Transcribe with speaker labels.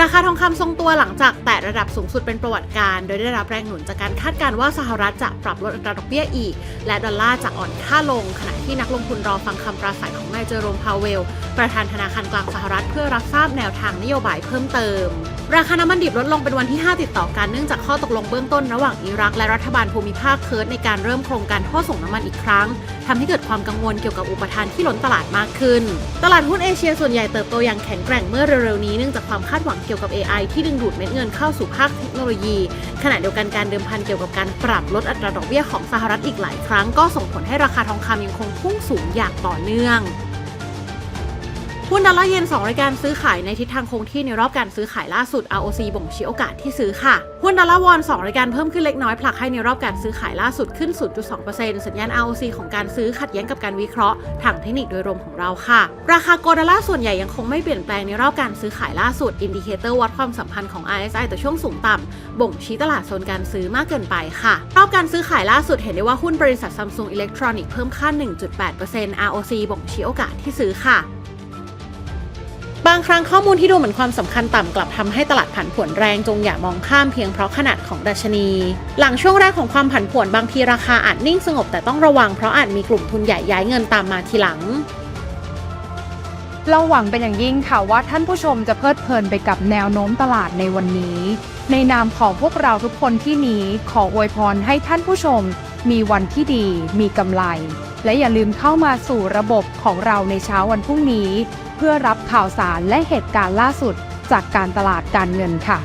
Speaker 1: ราคาทองคำทรงตัวหลังจากแตะระดับสูงสุดเป็นประวัติการณ์โดยได้รับแรงหนุนจากการคาดการณ์ว่าสหรัฐจะปรับลดอัตราดอกเบี้ยอีก และดอลลาร์จะอ่อนค่าลง ขณะที่นักลงทุนรอฟังคำปราศัยของนายเจอโรมพาวเวล ประธานธนาคารกลางสหรัฐเพื่อรับทราบแนวทางนโยบายเพิ่มเติม ราคาน้ำมันดิบลดลงเป็นวันที่ 5 ติดต่อกันเนื่องจากข้อตกลงเบื้องต้นระหว่างอิรักและรัฐบาลภูมิภาคเคิร์ดในการเริ่มโครงการท่อส่งน้ำมันอีกครั้งทำให้เกิดความกังวลเกี่ยวกับอุปทานที่ล้นตลาดมากขึ้น ตลาดหุ้นเอเชียส่วนใหญ่เติบโตอย่างแข็งแกร่งเมื่อเร็วๆนี้เนื่องจากความคาดหวังเกี่ยวกับ AI ที่ดึงดูดเม็ดเงินเข้าสู่ภาคเทคโนโลยี ขณะเดียวกันการเดิมพันเกี่ยวกับการปรับลดอัตราดอกเบี้ยของสหรัฐอีกหลายครั้ง ก็ส่งผลให้ราคาทองคำยังคงพุ่งสูงอย่างต่อเนื่อง หุ้นดอลลาร์เยน 2 รายการซื้อขายในทิศทางคงที่ในรอบการซื้อขายล่าสุด ROC บ่งชี้โอกาสที่ซื้อค่ะ หุ้นดอลลาร์วอน 2 รายการเพิ่มขึ้นเล็กน้อยผลักให้ในรอบการซื้อขายล่าสุดขึ้น 0.2%สัญญาณ ROC ของการซื้อขัดแย้งกับการวิเคราะห์ทางเทคนิคโดยรวมของเราค่ะ ราคาโกลดอลลาร์ส่วนใหญ่ยังคงไม่เปลี่ยนแปลงในรอบการซื้อขายล่าสุด อินดิเคเตอร์วัดความสัมพันธ์ของ RSI ต่อช่วงสูงต่ำบ่งชี้ตลาดโซนการซื้อมากเกินไปค่ะ รอบการซื้อขายล่าสุดเห็นได้ว่าหุ้นบริษัท Samsung Electronics เพิ่มค่า 1.8% ROC บ่งชี้โอกาสที่ซื้อค่ะ บางครั้งข้อมูลที่ดูเหมือนความสำคัญต่ำกลับทำให้ตลาดผันผวนแรงจงอย่ามองข้ามเพียงเพราะขนาดของดัชนี หลังช่วงแรกของความผันผวนบางทีราคาอาจนิ่งสงบแต่ต้องระวังเพราะอาจมีกลุ่มทุนใหญ่ย้ายเงินตามมาทีหลัง
Speaker 2: เราหวังเป็นอย่างยิ่งค่ะว่าท่านผู้ชมจะเพลิดเพลินไปกับแนวโน้มตลาดในวันนี้ ในนามของพวกเราทุกคนที่นี้ขออวยพรให้ท่านผู้ชม มีวันที่ดี มีกำไร และอย่าลืมเข้ามาสู่ระบบของเราในเช้าวันพรุ่งนี้ เพื่อรับข่าวสารและเหตุการณ์ล่าสุดจากการตลาดการเงินค่ะ